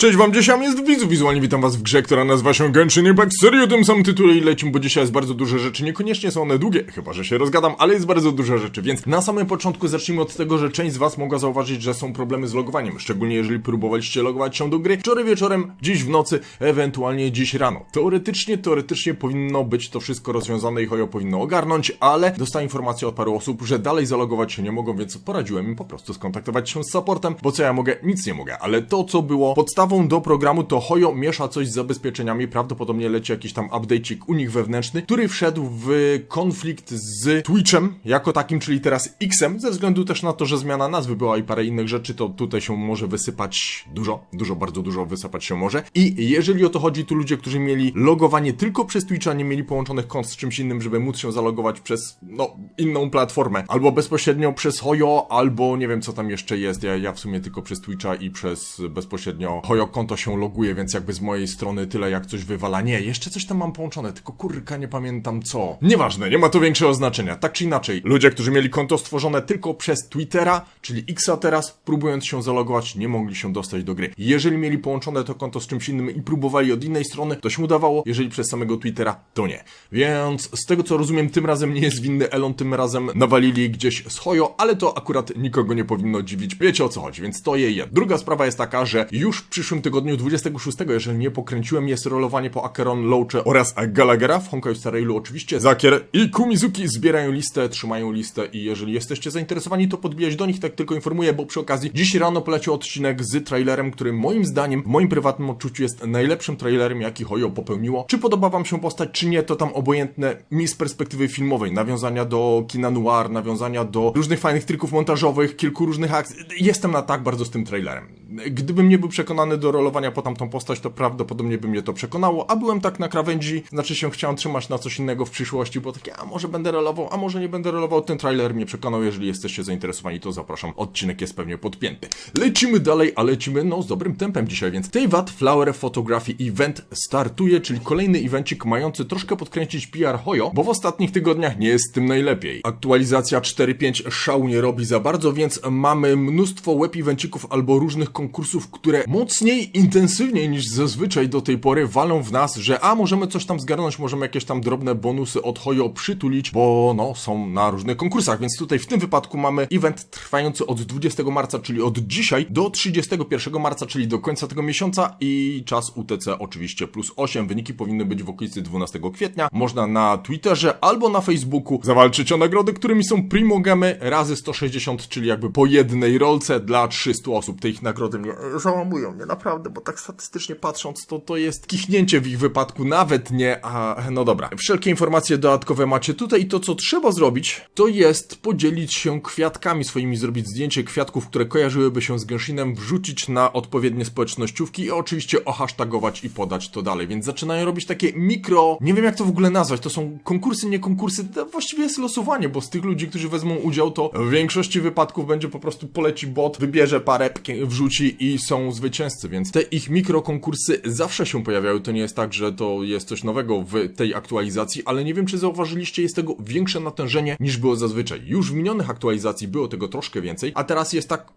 Cześć wam, dzisiaj jest widzu, wizualnie witam was w grze, która nazywa się Genshin Impact. Serio tym samym tytule i lecimy, bo dzisiaj jest bardzo dużo rzeczy, niekoniecznie są one długie, chyba że się rozgadam, ale jest bardzo dużo rzeczy, więc na samym początku zacznijmy od tego, że część z was mogła zauważyć, że są problemy z logowaniem, szczególnie jeżeli próbowaliście logować się do gry wczoraj wieczorem, dziś w nocy, ewentualnie dziś rano. Teoretycznie, teoretycznie powinno być to wszystko rozwiązane i Hojo powinno ogarnąć, ale dostałem informację od paru osób, że dalej zalogować się nie mogą, więc poradziłem im po prostu skontaktować się z supportem, bo co ja mogę? Nic nie mogę, ale to co było podstawą do programu to Hojo miesza coś z zabezpieczeniami, prawdopodobnie leci jakiś tam update'ik u nich wewnętrzny, który wszedł w konflikt z Twitchem jako takim, czyli teraz Xem, ze względu też na to, że zmiana nazwy była i parę innych rzeczy, to tutaj się może wysypać dużo, dużo, bardzo dużo wysypać się może. I jeżeli o to chodzi, to ludzie, którzy mieli logowanie tylko przez Twitcha, nie mieli połączonych kont z czymś innym, żeby móc się zalogować przez, no, inną platformę, albo bezpośrednio przez Hojo, albo nie wiem co tam jeszcze jest, ja, ja w sumie tylko przez Twitcha i przez bezpośrednio Hojo konto się loguje, więc jakby z mojej strony tyle jak coś wywala. Nie, jeszcze coś tam mam połączone, tylko kurka nie pamiętam co. Nieważne, nie ma to większego znaczenia. Tak czy inaczej, ludzie, którzy mieli konto stworzone tylko przez Twittera, czyli Xa teraz, próbując się zalogować, nie mogli się dostać do gry. Jeżeli mieli połączone to konto z czymś innym i próbowali od innej strony, to się udawało, jeżeli przez samego Twittera, to nie. Więc z tego co rozumiem, tym razem nie jest winny Elon, tym razem nawalili gdzieś z Hojo, ale to akurat nikogo nie powinno dziwić. Wiecie o co chodzi, więc to je. Druga sprawa jest taka, że już w tygodniu 26, jeżeli nie pokręciłem, jest rolowanie po Acheron, Louche oraz Gallaghera w Honkai Star Railu oczywiście. Zakier i Kumizuki zbierają listę, trzymają listę i jeżeli jesteście zainteresowani, to podbijać do nich, tak tylko informuję, bo przy okazji dziś rano poleciał odcinek z trailerem, który moim zdaniem, w moim prywatnym odczuciu jest najlepszym trailerem, jaki Hojo popełniło. Czy podoba wam się postać, czy nie, to tam obojętne mi z perspektywy filmowej. Nawiązania do kina noir, nawiązania do różnych fajnych trików montażowych, kilku różnych akcji. Jestem na tak bardzo z tym trailerem. Gdybym nie był przekonany do rolowania po tamtą postać, to prawdopodobnie by mnie to przekonało, a byłem tak na krawędzi, znaczy się chciałem trzymać na coś innego w przyszłości, bo takie, a może będę rolował, a może nie będę rolował. Ten trailer mnie przekonał, jeżeli jesteście zainteresowani, to zapraszam. Odcinek jest pewnie podpięty. Lecimy dalej, a lecimy no z dobrym tempem dzisiaj, więc Teyvat Flower Photography Event startuje, czyli kolejny evencik mający troszkę podkręcić PR Hoyo, bo w ostatnich tygodniach nie jest z tym najlepiej. Aktualizacja 4.5 szału nie robi za bardzo, więc mamy mnóstwo web evencików albo różnych konkursów, które mocniej, intensywniej niż zazwyczaj do tej pory walą w nas, że a możemy coś tam zgarnąć, możemy jakieś tam drobne bonusy od Hoyo przytulić, bo no są na różnych konkursach, więc tutaj w tym wypadku mamy event trwający od 20 marca, czyli od dzisiaj do 31 marca, czyli do końca tego miesiąca i czas UTC oczywiście plus 8. Wyniki powinny być w okolicy 12 kwietnia. Można na Twitterze albo na Facebooku zawalczyć o nagrody, którymi są Primo Gemy razy 160, czyli jakby po jednej rolce dla 300 osób. Te ich nagrody mnie załamują mnie naprawdę, bo tak statystycznie patrząc, to to jest kichnięcie w ich wypadku, nawet nie, a no dobra. Wszelkie informacje dodatkowe macie tutaj i to, co trzeba zrobić, to jest podzielić się kwiatkami swoimi, zrobić zdjęcie kwiatków, które kojarzyłyby się z Genshinem, wrzucić na odpowiednie społecznościówki i oczywiście ohasztagować i podać to dalej, więc zaczynają robić takie mikro, nie wiem jak to w ogóle nazwać, to są konkursy, nie konkursy, właściwie jest losowanie, bo z tych ludzi, którzy wezmą udział, to w większości wypadków będzie po prostu poleci bot, wybierze parę, wrzuci i są zwycięzcy, więc te ich mikrokonkursy zawsze się pojawiały, to nie jest tak, że to jest coś nowego w tej aktualizacji, ale nie wiem, czy zauważyliście, jest tego większe natężenie niż było zazwyczaj. Już w minionych aktualizacji było tego troszkę więcej, a teraz jest tak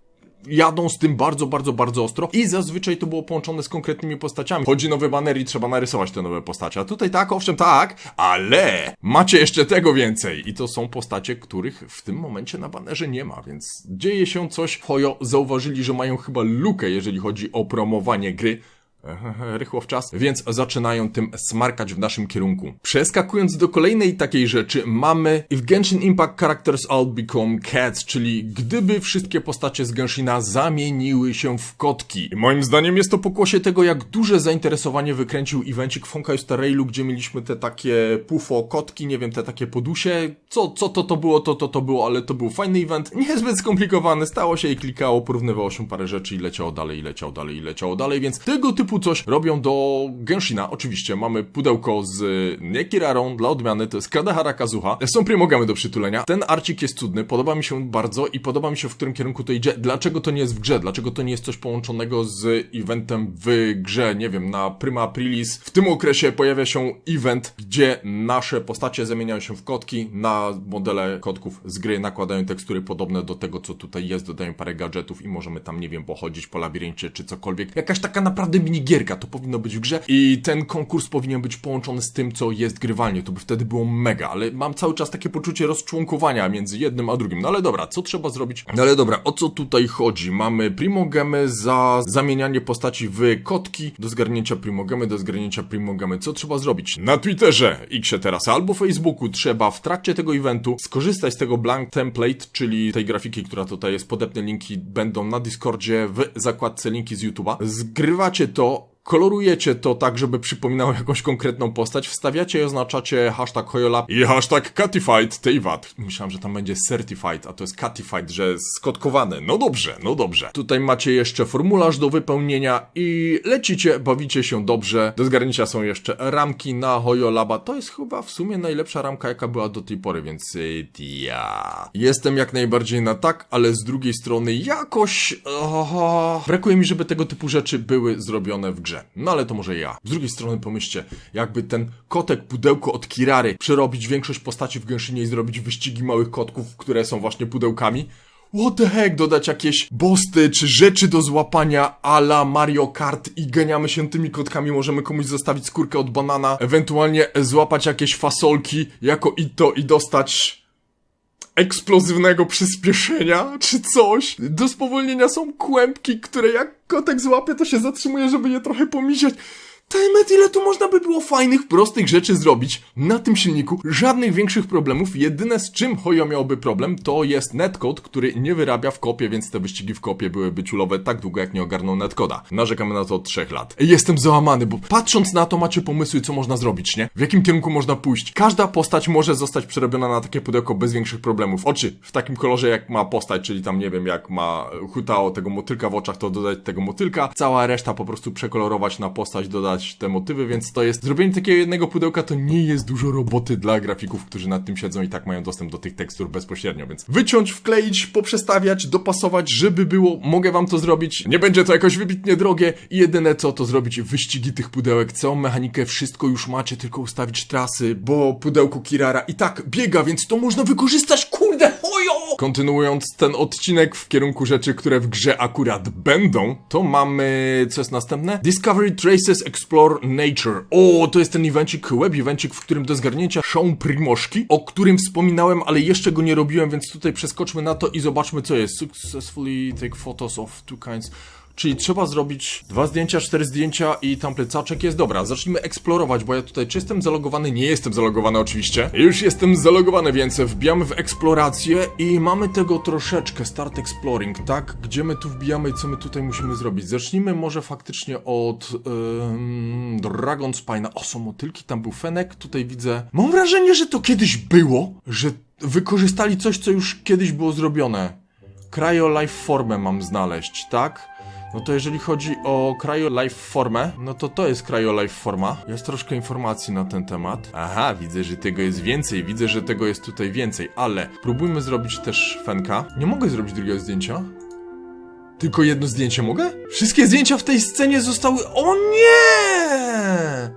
jadą z tym bardzo, bardzo, bardzo ostro i zazwyczaj to było połączone z konkretnymi postaciami. Chodzi nowy baner i trzeba narysować te nowe postacie. A tutaj tak, owszem, tak, ale macie jeszcze tego więcej. I to są postacie, których w tym momencie na banerze nie ma, więc dzieje się coś. Hojo zauważyli, że mają chyba lukę, jeżeli chodzi o promowanie gry. Rychło w czas, więc zaczynają tym smarkać w naszym kierunku. Przeskakując do kolejnej takiej rzeczy, mamy If Genshin Impact Characters All Become Cats, czyli gdyby wszystkie postacie z Genshina zamieniły się w kotki. I moim zdaniem jest to pokłosie tego, jak duże zainteresowanie wykręcił evencik Star Railu, gdzie mieliśmy te takie pufo kotki, nie wiem, te takie podusie. Co, co to to było, to to to było, ale to był fajny event. Niezbyt skomplikowany, stało się i klikało, porównywało się parę rzeczy i leciało dalej, i leciało dalej, i leciało dalej, więc tego typu typu coś robią do Genshina. Oczywiście mamy pudełko z nie Kirarą dla odmiany, to jest Kadehara Kazuha. Są primogamy do przytulenia. Ten arcik jest cudny, podoba mi się bardzo i podoba mi się w którym kierunku to idzie. Dlaczego to nie jest w grze? Dlaczego to nie jest coś połączonego z eventem w grze? Nie wiem, na Prima Aprilis. W tym okresie pojawia się event, gdzie nasze postacie zamieniają się w kotki. Na modele kotków z gry nakładają tekstury podobne do tego, co tutaj jest, dodają parę gadżetów i możemy tam, nie wiem, pochodzić po labiryncie czy cokolwiek. Jakaś taka naprawdę minigierka to powinno być w grze i ten konkurs powinien być połączony z tym, co jest grywalnie. To by wtedy było mega, ale mam cały czas takie poczucie rozczłonkowania między jednym a drugim. No ale dobra, co trzeba zrobić? No ale dobra, o co tutaj chodzi? Mamy primogemy za zamienianie postaci w kotki, do zgarnięcia primogemy, do zgarnięcia primogemy. Co trzeba zrobić? Na Twitterze, Xie teraz, albo Facebooku trzeba w trakcie tego eventu skorzystać z tego blank template, czyli tej grafiki, która tutaj jest. Podepnę linki będą na Discordzie w zakładce linki z YouTube'a. Zgrywacie to kolorujecie to tak, żeby przypominało jakąś konkretną postać, wstawiacie i oznaczacie hashtag Hoyola i hashtag Catified Teyvat. Myślałem, że tam będzie Certified, a to jest Catified, że skotkowane. No dobrze, no dobrze. Tutaj macie jeszcze formularz do wypełnienia i lecicie, bawicie się dobrze. Do zgarnięcia są jeszcze ramki na Hoyolaba. To jest chyba w sumie najlepsza ramka, jaka była do tej pory, więc y, ja. Jestem jak najbardziej na tak, ale z drugiej strony jakoś... O, brakuje mi, żeby tego typu rzeczy były zrobione w grze. No ale to może ja. Z drugiej strony pomyślcie, jakby ten kotek pudełko od Kirary przerobić większość postaci w Genshinie i zrobić wyścigi małych kotków, które są właśnie pudełkami. What the heck, dodać jakieś bosty czy rzeczy do złapania ala Mario Kart i ganiamy się tymi kotkami, możemy komuś zostawić skórkę od banana, ewentualnie złapać jakieś fasolki jako ito i dostać eksplozywnego przyspieszenia, czy coś. Do spowolnienia są kłębki, które jak kotek złapie, to się zatrzymuje, żeby je trochę pomisiać. Temet, ile tu można by było fajnych, prostych rzeczy zrobić na tym silniku. Żadnych większych problemów. Jedyne z czym Hoyo miałby problem, to jest netcode, który nie wyrabia w kopie, więc te wyścigi w kopie byłyby ciulowe tak długo, jak nie ogarną netcoda. Narzekamy na to od trzech lat. Jestem załamany, bo patrząc na to macie pomysły, co można zrobić, nie? W jakim kierunku można pójść. Każda postać może zostać przerobiona na takie pudełko bez większych problemów. Oczy w takim kolorze, jak ma postać, czyli tam, nie wiem, jak ma Hutao tego motylka w oczach, to dodać tego motylka. Cała reszta po prostu przekolorować na postać, dodać te motywy, więc to jest... Zrobienie takiego jednego pudełka to nie jest dużo roboty dla grafików, którzy nad tym siedzą i tak mają dostęp do tych tekstur bezpośrednio, więc wyciąć, wkleić, poprzestawiać, dopasować, żeby było, mogę wam to zrobić. Nie będzie to jakoś wybitnie drogie i jedyne co to zrobić wyścigi tych pudełek, całą mechanikę, wszystko już macie, tylko ustawić trasy, bo pudełko Kirara i tak biega, więc to można wykorzystać, Kontynuując ten odcinek w kierunku rzeczy, które w grze akurat będą, to mamy, co jest następne? Discovery Traces Explore Nature. O, to jest ten evencik, web evencik, w którym do zgarnięcia są primoszki, o którym wspominałem, ale jeszcze go nie robiłem, więc tutaj przeskoczmy na to i zobaczmy, co jest. Successfully take photos of two kinds. Czyli trzeba zrobić dwa zdjęcia, cztery zdjęcia i tam plecaczek jest. Dobra, zacznijmy eksplorować, bo ja tutaj czy jestem zalogowany? Nie jestem zalogowany oczywiście. Już jestem zalogowany, więc wbijamy w eksplorację i mamy tego troszeczkę. Start exploring, tak? Gdzie my tu wbijamy i co my tutaj musimy zrobić? Zacznijmy może faktycznie od ym, Dragon Spina. O, są motylki, tam był fenek, tutaj widzę... Mam wrażenie, że to kiedyś było, że wykorzystali coś, co już kiedyś było zrobione. Cryo Life formę mam znaleźć, tak? No to jeżeli chodzi o Cryo Life formę, no to to jest Cryo Life forma. Jest troszkę informacji na ten temat. Aha, widzę, że tego jest więcej, widzę, że tego jest tutaj więcej, ale próbujmy zrobić też fenka. Nie mogę zrobić drugiego zdjęcia. Tylko jedno zdjęcie mogę? Wszystkie zdjęcia w tej scenie zostały... O nie!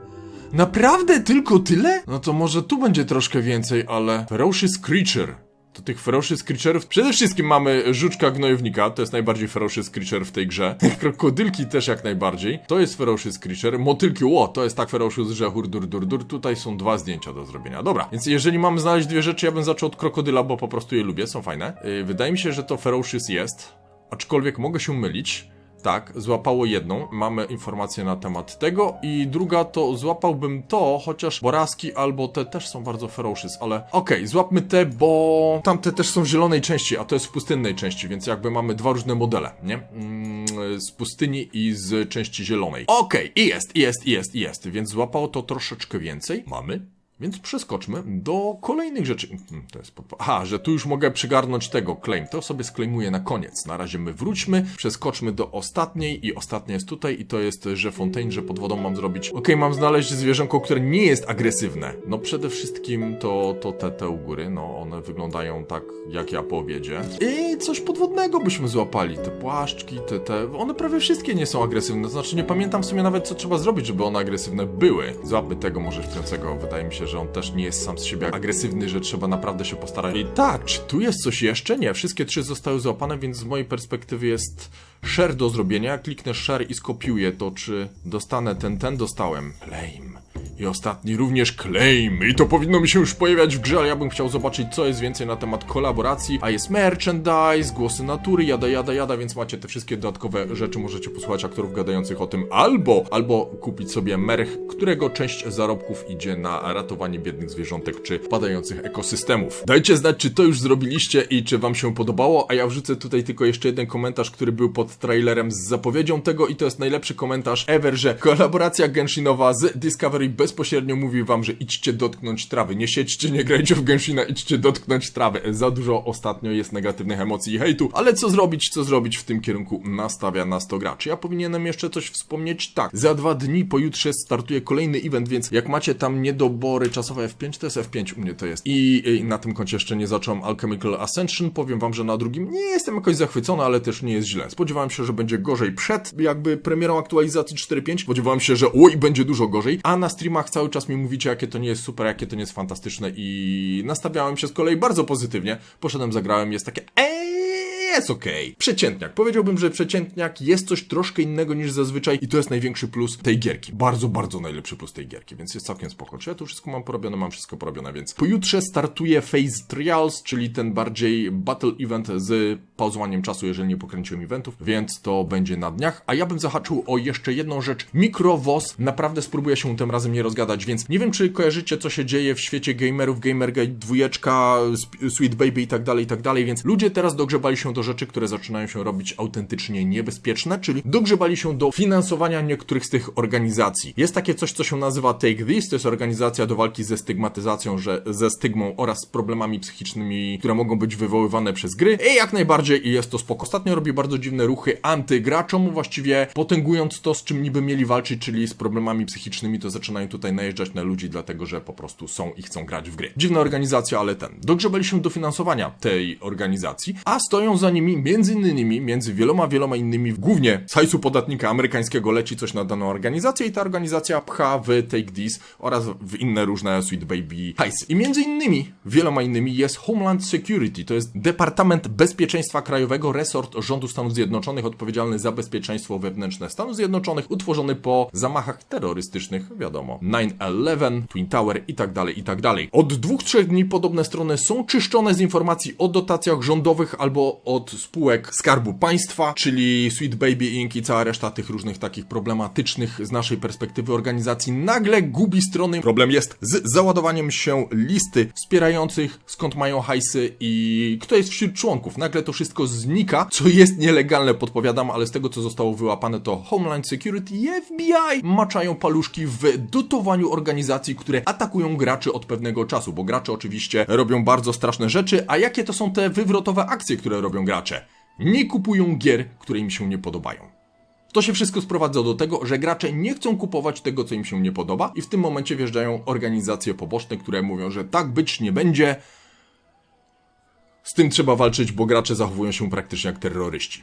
Naprawdę tylko tyle? No to może tu będzie troszkę więcej, ale... Ferocious Creature. To tych ferocious creature'ów przede wszystkim mamy żuczka gnojownika, to jest najbardziej ferocious creature w tej grze. Krokodylki też jak najbardziej. To jest ferocious creature. Motylki, ło, to jest tak ferocious, że hurdur dur dur. Tutaj są dwa zdjęcia do zrobienia. Dobra, więc jeżeli mam znaleźć dwie rzeczy, ja bym zaczął od krokodyla, bo po prostu je lubię, są fajne. Yy, wydaje mi się, że to ferocious jest, aczkolwiek mogę się mylić. Tak, złapało jedną, mamy informację na temat tego i druga to złapałbym to, chociaż boraski albo te też są bardzo ferocious, ale okej, złapmy te, bo tamte też są w zielonej części, a to jest w pustynnej części, więc jakby mamy dwa różne modele, nie? Mm, z pustyni i z części zielonej. Okej, i jest, i jest, i jest, i jest, więc złapało to troszeczkę więcej. Mamy Więc przeskoczmy do kolejnych rzeczy. Hmm, To jest podpo- Aha, że tu już mogę przygarnąć tego claim. To sobie sklejmuję na koniec. Na razie my wróćmy, przeskoczmy do ostatniej i ostatnia jest tutaj i to jest, że Fontaine, że pod wodą mam zrobić. Okej, mam znaleźć zwierzęko, które nie jest agresywne. No przede wszystkim to, to te, te u góry, no one wyglądają tak jak ja po obiedzie. I coś podwodnego byśmy złapali. Te płaszczki, te, te, one prawie wszystkie nie są agresywne. Znaczy nie pamiętam w sumie nawet co trzeba zrobić, żeby one agresywne były. Złapmy tego może śpiącego. Wydaje mi się, że on też nie jest sam z siebie agresywny, że trzeba naprawdę się postarać. I tak, czy tu jest coś jeszcze? Nie, wszystkie trzy zostały złapane, więc z mojej perspektywy jest share do zrobienia. Kliknę share i skopiuję to, czy dostanę ten, ten dostałem. Claim. I ostatni również claim. I to powinno mi się już pojawiać w grze, ale ja bym chciał zobaczyć, co jest więcej na temat kolaboracji. A jest merchandise, głosy natury, jada, jada, jada, więc macie te wszystkie dodatkowe rzeczy. Możecie posłuchać aktorów gadających o tym, albo, albo kupić sobie merch, którego część zarobków idzie na ratowanie biednych zwierzątek czy padających ekosystemów. Dajcie znać, czy to już zrobiliście i czy wam się podobało, a ja wrzucę tutaj tylko jeszcze jeden komentarz, który był pod trailerem z zapowiedzią tego i to jest najlepszy komentarz ever, że kolaboracja Genshinowa z Discovery bezpośrednio mówi wam, że idźcie dotknąć trawy. Nie siedźcie, nie grajcie w Genshina, idźcie dotknąć trawy. Za dużo ostatnio jest negatywnych emocji i hejtu, ale co zrobić, co zrobić w tym kierunku nastawia nas to gra. Czy ja powinienem jeszcze coś wspomnieć? Tak. Za dwa dni pojutrze startuje kolejny event, więc jak macie tam niedobory czasowe F5, to jest F5 u mnie to jest. I, i na tym koncie jeszcze nie zacząłem Alchemical Ascension. Powiem wam, że na drugim nie jestem jakoś zachwycony, ale też nie jest źle. Spodziewałem się, że będzie gorzej przed jakby premierą aktualizacji 4.5. Spodziewałem się, że oj, będzie dużo gorzej, a na streamach cały czas mi mówicie, jakie to nie jest super, jakie to nie jest fantastyczne i nastawiałem się z kolei bardzo pozytywnie. Poszedłem, zagrałem, jest takie eee, jest okej. Przeciętniak. Powiedziałbym, że przeciętniak jest coś troszkę innego niż zazwyczaj i to jest największy plus tej gierki. Bardzo, bardzo najlepszy plus tej gierki, więc jest całkiem spoko. Czy ja tu wszystko mam porobione? Mam wszystko porobione, więc pojutrze startuje Phase Trials, czyli ten bardziej battle event z pauzowaniem czasu, jeżeli nie pokręciłem eventów, więc to będzie na dniach. A ja bym zahaczył o jeszcze jedną rzecz. Mikrowos. Naprawdę spróbuję się tym razem nie rozgadać, więc nie wiem, czy kojarzycie, co się dzieje w świecie gamerów, Gamergate 2, Sp- Sweet Baby i tak dalej, i tak dalej, więc ludzie teraz dogrzebali się do rzeczy, które zaczynają się robić autentycznie niebezpieczne, czyli dogrzebali się do finansowania niektórych z tych organizacji. Jest takie coś, co się nazywa Take This, to jest organizacja do walki ze stygmatyzacją, że ze stygmą oraz problemami psychicznymi, które mogą być wywoływane przez gry. I jak najbardziej i jest to spoko. Ostatnio robi bardzo dziwne ruchy antygraczom, właściwie potęgując to, z czym niby mieli walczyć, czyli z problemami psychicznymi, to zaczynają tutaj najeżdżać na ludzi, dlatego że po prostu są i chcą grać w gry. Dziwna organizacja, ale ten. Dogrzebali się do finansowania tej organizacji, a stoją za nimi między innymi, między wieloma, wieloma innymi, głównie z hajsu podatnika amerykańskiego leci coś na daną organizację i ta organizacja pcha w Take This oraz w inne różne Sweet Baby hajsy. I między innymi, wieloma innymi jest Homeland Security, to jest Departament Bezpieczeństwa Krajowego, resort rządu Stanów Zjednoczonych odpowiedzialny za bezpieczeństwo wewnętrzne Stanów Zjednoczonych, utworzony po zamachach terrorystycznych, wiadomo, 9-11, Twin Tower i tak dalej, i tak dalej. Od dwóch, trzech dni podobne strony są czyszczone z informacji o dotacjach rządowych albo od spółek Skarbu Państwa, czyli Sweet Baby Inc. i cała reszta tych różnych takich problematycznych z naszej perspektywy organizacji nagle gubi strony. Problem jest z załadowaniem się listy wspierających, skąd mają hajsy i kto jest wśród członków. Nagle to wszystko znika, co jest nielegalne, podpowiadam, ale z tego co zostało wyłapane to Homeland Security i FBI maczają paluszki w dotowaniu organizacji, które atakują graczy od pewnego czasu, bo gracze oczywiście robią bardzo straszne rzeczy, a jakie to są te wywrotowe akcje, które robią gracze? Nie kupują gier, które im się nie podobają. To się wszystko sprowadza do tego, że gracze nie chcą kupować tego, co im się nie podoba, i w tym momencie wjeżdżają organizacje poboczne, które mówią, że tak być nie będzie. Z tym trzeba walczyć, bo gracze zachowują się praktycznie jak terroryści.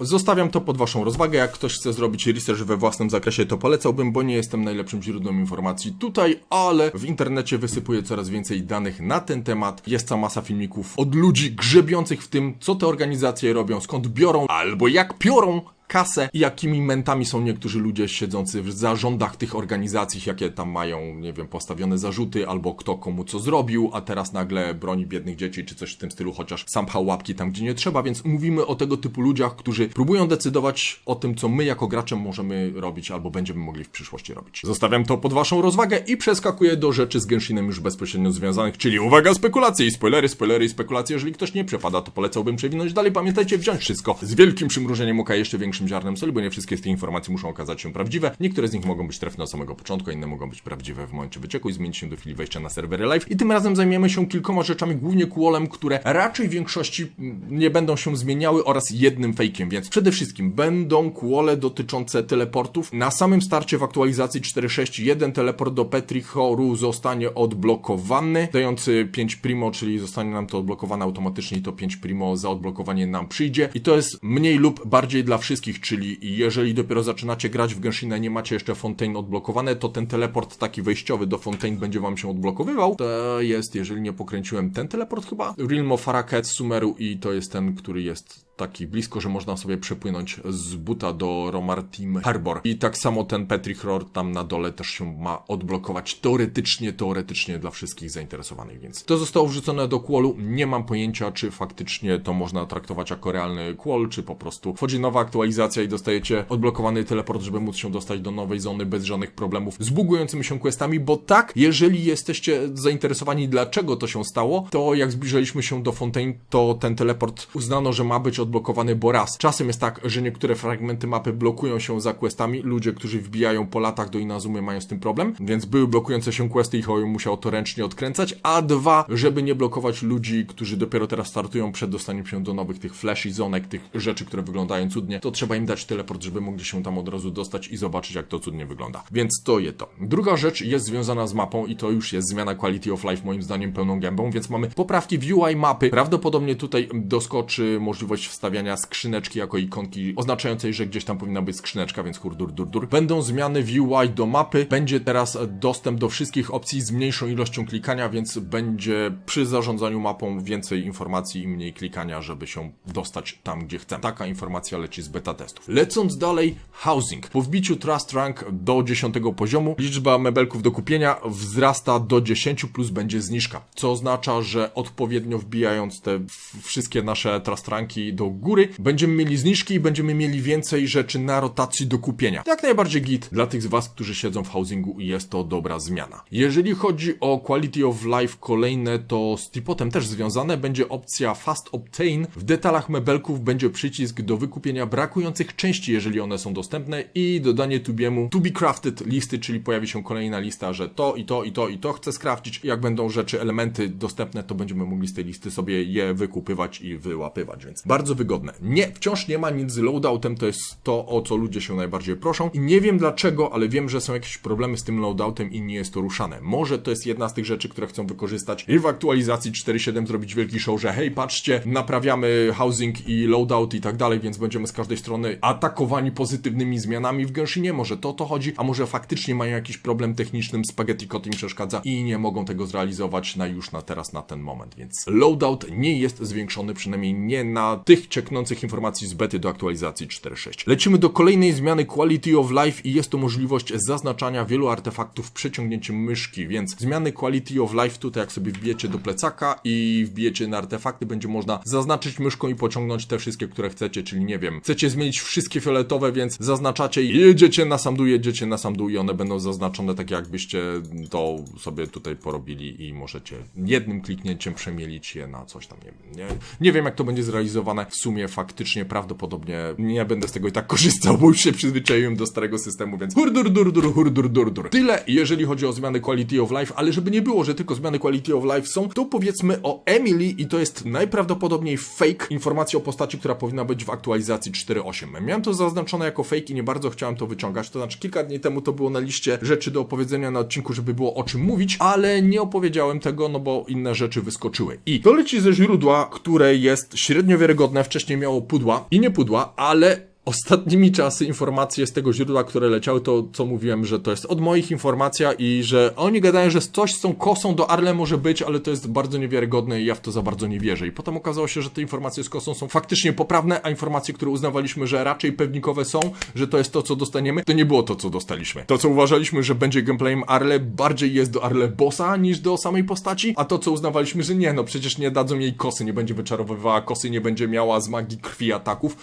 Zostawiam to pod Waszą rozwagę. Jak ktoś chce zrobić research we własnym zakresie, to polecałbym, bo nie jestem najlepszym źródłem informacji tutaj, ale w internecie wysypuję coraz więcej danych na ten temat. Jest cała masa filmików od ludzi grzebiących w tym, co te organizacje robią, skąd biorą, albo jak piorą kasę i jakimi mentami są niektórzy ludzie siedzący w zarządach tych organizacji, jakie tam mają, nie wiem, postawione zarzuty, albo kto komu co zrobił, a teraz nagle broni biednych dzieci, czy coś w tym stylu, chociaż sam pchał łapki tam, gdzie nie trzeba, więc mówimy o tego typu ludziach, którzy próbują decydować o tym, co my jako gracze możemy robić, albo będziemy mogli w przyszłości robić. Zostawiam to pod waszą rozwagę i przeskakuję do rzeczy z Genshinem już bezpośrednio związanych, czyli uwaga, spekulacje i spoilery, spoilery i spekulacje. Jeżeli ktoś nie przepada, to polecałbym przewinąć dalej. Pamiętajcie, wziąć wszystko z wielkim przymrużeniem oka, jeszcze większym większym ziarnem soli, bo nie wszystkie z tych informacji muszą okazać się prawdziwe. Niektóre z nich mogą być trefne od samego początku, inne mogą być prawdziwe w momencie wycieku i zmienić się do chwili wejścia na serwery live. I tym razem zajmiemy się kilkoma rzeczami, głównie QOL-em, które raczej w większości mm, nie będą się zmieniały oraz jednym fejkiem, więc przede wszystkim będą QOL-e dotyczące teleportów. Na samym starcie w aktualizacji 4.6 jeden teleport do Petrichoru zostanie odblokowany, dający 5 primo, czyli zostanie nam to odblokowane automatycznie i to 5 primo za odblokowanie nam przyjdzie. I to jest mniej lub bardziej dla wszystkich, czyli jeżeli dopiero zaczynacie grać w Genshin'a, nie macie jeszcze Fontaine odblokowane, to ten teleport taki wejściowy do Fontaine będzie wam się odblokowywał. To jest, jeżeli nie pokręciłem, ten teleport chyba? Realm of Araket Sumeru i to jest ten, który jest taki blisko, że można sobie przepłynąć z buta do Romartim Harbor. I tak samo ten Petrich Roar tam na dole też się ma odblokować teoretycznie, teoretycznie dla wszystkich zainteresowanych, więc to zostało wrzucone do quallu. Nie mam pojęcia, czy faktycznie to można traktować jako realny qual, czy po prostu wchodzi nowa aktualizacja i dostajecie odblokowany teleport, żeby móc się dostać do nowej zony bez żadnych problemów z bugującymi się questami, bo tak, jeżeli jesteście zainteresowani dlaczego to się stało, to jak zbliżaliśmy się do Fontaine, to ten teleport uznano, że ma być odblokowany, bo raz. Czasem jest tak, że niektóre fragmenty mapy blokują się za questami. Ludzie, którzy wbijają po latach do Inazumy mają z tym problem, więc były blokujące się questy i Hoyo musiał to ręcznie odkręcać. A dwa, żeby nie blokować ludzi, którzy dopiero teraz startują przed dostaniem się do nowych tych flashy zonek, tych rzeczy, które wyglądają cudnie, to trzeba im dać teleport, żeby mogli się tam od razu dostać i zobaczyć, jak to cudnie wygląda. Więc to je to. Druga rzecz jest związana z mapą i to już jest zmiana quality of life moim zdaniem pełną gębą, więc mamy poprawki w UI mapy. Prawdopodobnie tutaj doskoczy możliwość wstawiania skrzyneczki jako ikonki oznaczającej, że gdzieś tam powinna być skrzyneczka, więc hurdur dur dur. Będą zmiany w UI do mapy. Będzie teraz dostęp do wszystkich opcji z mniejszą ilością klikania, więc będzie przy zarządzaniu mapą więcej informacji i mniej klikania, żeby się dostać tam, gdzie chcemy. Taka informacja leci z beta testów. Lecąc dalej, housing. Po wbiciu Trust Rank do 10 poziomu, liczba mebelków do kupienia wzrasta do 10 plus będzie zniżka, co oznacza, że odpowiednio wbijając te wszystkie nasze Trust Ranki do góry, będziemy mieli zniżki i będziemy mieli więcej rzeczy na rotacji do kupienia. Jak najbardziej git dla tych z Was, którzy siedzą w housingu i jest to dobra zmiana. Jeżeli chodzi o quality of life kolejne, to z Tipotem też związane będzie opcja Fast Obtain. W detalach mebelków będzie przycisk do wykupienia brakujących części, jeżeli one są dostępne i dodanie tubiemu to be crafted listy, czyli pojawi się kolejna lista, że to i to i to i to chcę skrafcić. Jak będą rzeczy, elementy dostępne, to będziemy mogli z tej listy sobie je wykupywać i wyłapywać, więc bardzo wygodne. Nie, wciąż nie ma nic z loadoutem, to jest to, o co ludzie się najbardziej proszą i nie wiem dlaczego, ale wiem, że są jakieś problemy z tym loadoutem i nie jest to ruszane. Może to jest jedna z tych rzeczy, które chcą wykorzystać i w aktualizacji 4.7 zrobić wielki show, że hej, patrzcie, naprawiamy housing i loadout i tak dalej, więc będziemy z każdej strony atakowani pozytywnymi zmianami w Genshinie. Może to o to chodzi, a może faktycznie mają jakiś problem techniczny, Spaghetti im przeszkadza i nie mogą tego zrealizować na już na teraz, na ten moment, więc loadout nie jest zwiększony, przynajmniej nie na tych cieknących informacji z bety do aktualizacji 4.6. Lecimy do kolejnej zmiany Quality of Life i jest to możliwość zaznaczania wielu artefaktów przeciągnięciem myszki, więc zmiany Quality of Life tutaj jak sobie wbijecie do plecaka i wbijecie na artefakty, będzie można zaznaczyć myszką i pociągnąć te wszystkie, które chcecie, czyli nie wiem, chcecie zmienić wszystkie fioletowe, więc zaznaczacie i jedziecie na sam dół, jedziecie na sam dół i one będą zaznaczone tak jakbyście to sobie tutaj porobili i możecie jednym kliknięciem przemielić je na coś tam, nie wiem, nie, nie wiem jak to będzie zrealizowane, sumie faktycznie prawdopodobnie nie będę z tego i tak korzystał, bo już się przyzwyczaiłem do starego systemu, więc hurdur dur dur hurdur dur dur. Tyle jeżeli chodzi o zmiany quality of life, ale żeby nie było, że tylko zmiany quality of life są, to powiedzmy o Emily i to jest najprawdopodobniej fake informacja o postaci, która powinna być w aktualizacji 4.8. Miałem to zaznaczone jako fake i nie bardzo chciałem to wyciągać, to znaczy kilka dni temu to było na liście rzeczy do opowiedzenia na odcinku, żeby było o czym mówić, ale nie opowiedziałem tego, no bo inne rzeczy wyskoczyły. I to leci ze źródła, które jest średnio wiarygodne, wcześniej miało pudła i nie pudła, ale Ostatnimi czasy informacje z tego źródła, które leciały, to co mówiłem, że to jest od moich informacja i że oni gadają, że coś z tą kosą do Arle może być, ale to jest bardzo niewiarygodne i ja w to za bardzo nie wierzę. I potem okazało się, że te informacje z kosą są faktycznie poprawne, a informacje, które uznawaliśmy, że raczej pewnikowe są, że to jest to, co dostaniemy, to nie było to, co dostaliśmy. To, co uważaliśmy, że będzie gameplayem Arle, bardziej jest do Arle bossa niż do samej postaci, a to, co uznawaliśmy, że nie, no przecież nie dadzą jej kosy, nie będzie wyczarowywała kosy, nie będzie miała z magii krwi ataków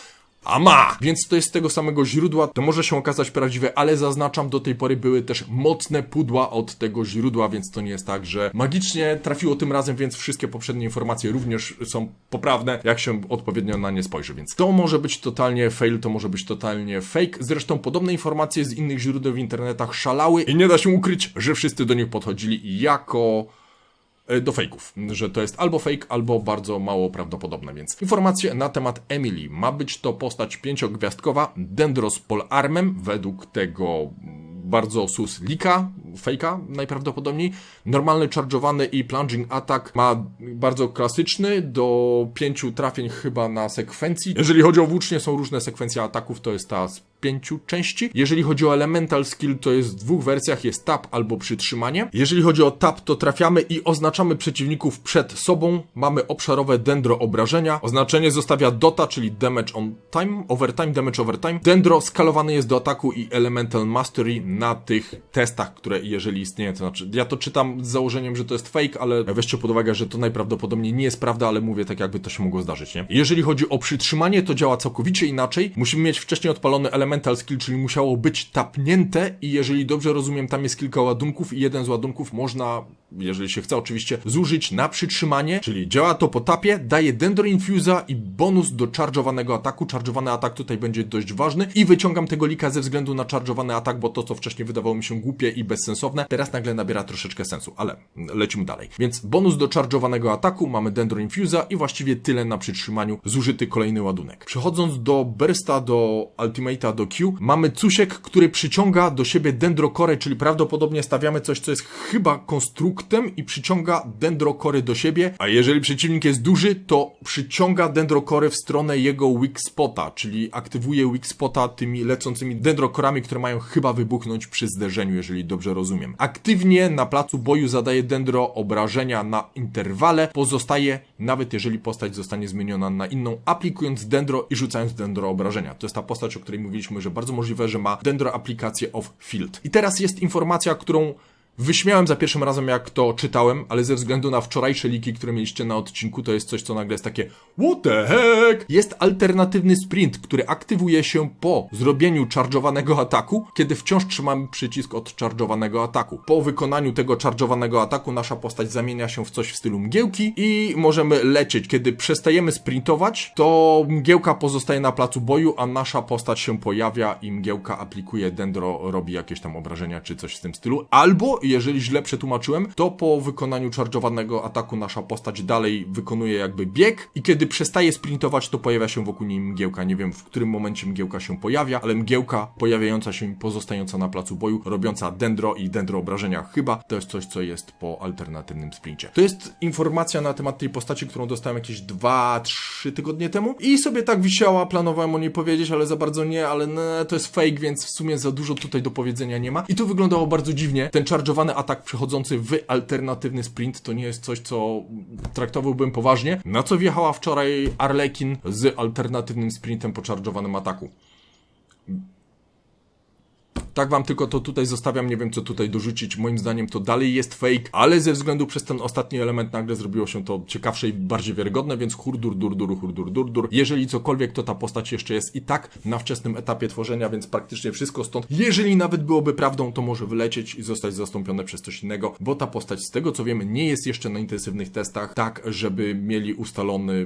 A ma! Więc to jest z tego samego źródła, to może się okazać prawdziwe, ale zaznaczam, do tej pory były też mocne pudła od tego źródła, więc to nie jest tak, że magicznie trafiło tym razem, więc wszystkie poprzednie informacje również są poprawne, jak się odpowiednio na nie spojrzy, więc to może być totalnie fail, to może być totalnie fake. Zresztą podobne informacje z innych źródeł w internetach szalały i nie da się ukryć, że wszyscy do nich podchodzili jako do fejków, że to jest albo fake, albo bardzo mało prawdopodobne, więc informacje na temat Emily. Ma być to postać pięciogwiazdkowa, Dendros Polarmem, według tego bardzo sus lika, fejka najprawdopodobniej. Normalny charge'owany i plunging attack ma bardzo klasyczny, do pięciu trafień chyba na sekwencji. Jeżeli chodzi o włócznie, są różne sekwencje ataków, to jest ta pięciu części. Jeżeli chodzi o elemental skill, to jest w dwóch wersjach, jest tap albo przytrzymanie. Jeżeli chodzi o tap, to trafiamy i oznaczamy przeciwników przed sobą. Mamy obszarowe dendro obrażenia. Oznaczenie zostawia dota, czyli damage on time, overtime, damage overtime. Dendro skalowany jest do ataku i elemental mastery na tych testach, które jeżeli istnieje, to znaczy ja to czytam z założeniem, że to jest fake, ale weźcie pod uwagę, że to najprawdopodobniej nie jest prawda, ale mówię tak jakby to się mogło zdarzyć, nie? Jeżeli chodzi o przytrzymanie, to działa całkowicie inaczej. Musimy mieć wcześniej odpalony elemental skill, czyli musiało być tapnięte i jeżeli dobrze rozumiem, tam jest kilka ładunków i jeden z ładunków można, jeżeli się chce oczywiście, zużyć na przytrzymanie, czyli działa to po tapie, daje Dendro Infusa i bonus do charge'owanego ataku. Charge'owany atak tutaj będzie dość ważny i wyciągam tego lika ze względu na charge'owany atak, bo to, co wcześniej wydawało mi się głupie i bezsensowne, teraz nagle nabiera troszeczkę sensu, ale lecimy dalej. Więc bonus do charge'owanego ataku, mamy Dendro Infusa i właściwie tyle na przytrzymaniu, zużyty kolejny ładunek. Przechodząc do Bursta, do Ultimate'a, do Q, mamy Cusiek, który przyciąga do siebie Dendrocore, czyli prawdopodobnie stawiamy coś, co jest chyba konstruktem i przyciąga Dendrokory do siebie, a jeżeli przeciwnik jest duży, to przyciąga Dendrokory w stronę jego weak spota, czyli aktywuje weak spota tymi lecącymi Dendrokorami, które mają chyba wybuchnąć przy zderzeniu, jeżeli dobrze rozumiem. Aktywnie na placu boju zadaje Dendro obrażenia na interwale, pozostaje nawet jeżeli postać zostanie zmieniona na inną, aplikując Dendro i rzucając Dendro obrażenia. To jest ta postać, o której mówiliśmy, że bardzo możliwe, że ma Dendro aplikację off field. I teraz jest informacja, którą Wyśmiałem za pierwszym razem, jak to czytałem, ale ze względu na wczorajsze liki, które mieliście na odcinku, to jest coś, co nagle jest takie What the heck? Jest alternatywny sprint, który aktywuje się po zrobieniu charge'owanego ataku, kiedy wciąż trzymamy przycisk od charge'owanego ataku. Po wykonaniu tego charge'owanego ataku nasza postać zamienia się w coś w stylu mgiełki i możemy lecieć. Kiedy przestajemy sprintować, to mgiełka pozostaje na placu boju, a nasza postać się pojawia i mgiełka aplikuje dendro, robi jakieś tam obrażenia czy coś w tym stylu. Albo jeżeli źle przetłumaczyłem, to po wykonaniu charge'owanego ataku nasza postać dalej wykonuje jakby bieg i kiedy przestaje sprintować, to pojawia się wokół niej mgiełka. Nie wiem w którym momencie mgiełka się pojawia, ale mgiełka pojawiająca się i pozostająca na placu boju, robiąca dendro i dendro obrażenia chyba to jest coś, co jest po alternatywnym sprincie. To jest informacja na temat tej postaci, którą dostałem jakieś 2-3 tygodnie temu i sobie tak wisiała, planowałem o niej powiedzieć, ale za bardzo nie, ale ne, to jest fake, więc w sumie za dużo tutaj do powiedzenia nie ma. I to wyglądało bardzo dziwnie. Ten charge'owany atak przechodzący w alternatywny sprint to nie jest coś, co traktowałbym poważnie. Na co wjechała wczoraj Arlekin z alternatywnym sprintem po charge'owanym ataku. Tak wam tylko to tutaj zostawiam, nie wiem co tutaj dorzucić. Moim zdaniem to dalej jest fake, ale ze względu przez ten ostatni element nagle zrobiło się to ciekawsze i bardziej wiarygodne, więc hurdur, dur, dur, hurdur, dur, dur. Jeżeli cokolwiek, to ta postać jeszcze jest i tak na wczesnym etapie tworzenia, więc praktycznie wszystko stąd. Jeżeli nawet byłoby prawdą, to może wylecieć i zostać zastąpione przez coś innego, bo ta postać z tego co wiemy nie jest jeszcze na intensywnych testach, tak żeby mieli ustalony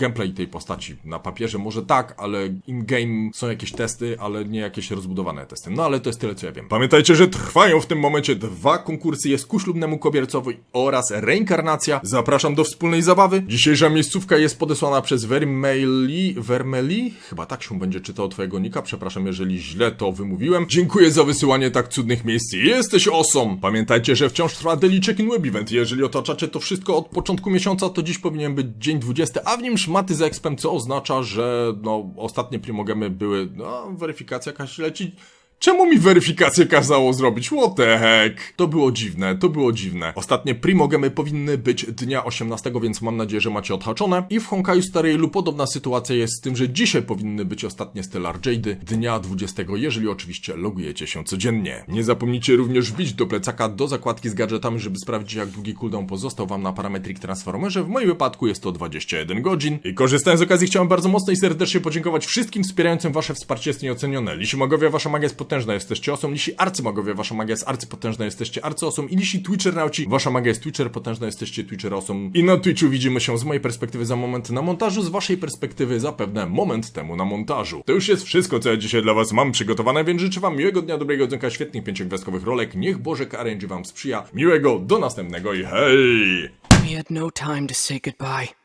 gameplay tej postaci. Na papierze może tak, ale in-game są jakieś testy, ale nie jakieś rozbudowane testy. No ale to jest tyle, co ja wiem. Pamiętajcie, że trwają w tym momencie dwa konkursy. Jest ku ślubnemu kobiercowi oraz reinkarnacja. Zapraszam do wspólnej zabawy. Dzisiejsza miejscówka jest podesłana przez Vermeli. Vermeli? Chyba tak się będzie czytał twojego nika. Przepraszam, jeżeli źle to wymówiłem. Dziękuję za wysyłanie tak cudnych miejsc. Jesteś osom! Pamiętajcie, że wciąż trwa Daily Check-in Web Event. Jeżeli otaczacie to wszystko od początku miesiąca, to dziś powinien być dzień 20, a w nim szmaty z expem, co oznacza, że no, ostatnie primogemy były, no, weryfikacja jakaś leci. Czemu mi weryfikację kazało zrobić? What the heck? To było dziwne, to było dziwne. Ostatnie primogemy powinny być dnia 18, więc mam nadzieję, że macie odhaczone. I w Honkaju Starej Lu podobna sytuacja jest z tym, że dzisiaj powinny być ostatnie Stellar Jade'y dnia 20, jeżeli oczywiście logujecie się codziennie. Nie zapomnijcie również wbić do plecaka do zakładki z gadżetami, żeby sprawdzić jak długi cooldown pozostał wam na Parametric Transformerze. W moim wypadku jest to 21 godzin. I korzystając z okazji chciałem bardzo mocno i serdecznie podziękować wszystkim wspierającym wasze wsparcie jest nieocenione. Lisi magowie, wasza magia jest potężna, jesteście osą. Lisi arcymagowie, wasza magia jest arcypotężna, jesteście arcyosą. I lisi twitchernauci, wasza magia jest twitcher potężna, jesteście twitcherosą. I na Twitchu widzimy się z mojej perspektywy za moment na montażu, z waszej perspektywy zapewne moment temu na montażu. To już jest wszystko, co ja dzisiaj dla was mam przygotowane, więc życzę wam miłego dnia, dobrego dnia, świetnych pięciogwiazdkowych rolek. Niech Boże RNG wam sprzyja. Miłego, do następnego i hej! We had no time to say goodbye.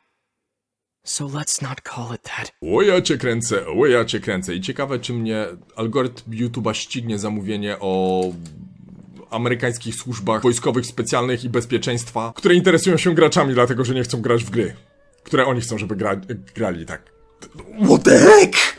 So let's not call it that. O ja cię kręcę, o ja cię kręcę. I ciekawe, czy mnie algorytm YouTube'a ścignie zamówienie o amerykańskich służbach wojskowych, specjalnych i bezpieczeństwa, które interesują się graczami, dlatego że nie chcą grać w gry, które oni chcą, żeby gra grali, tak. What the heck?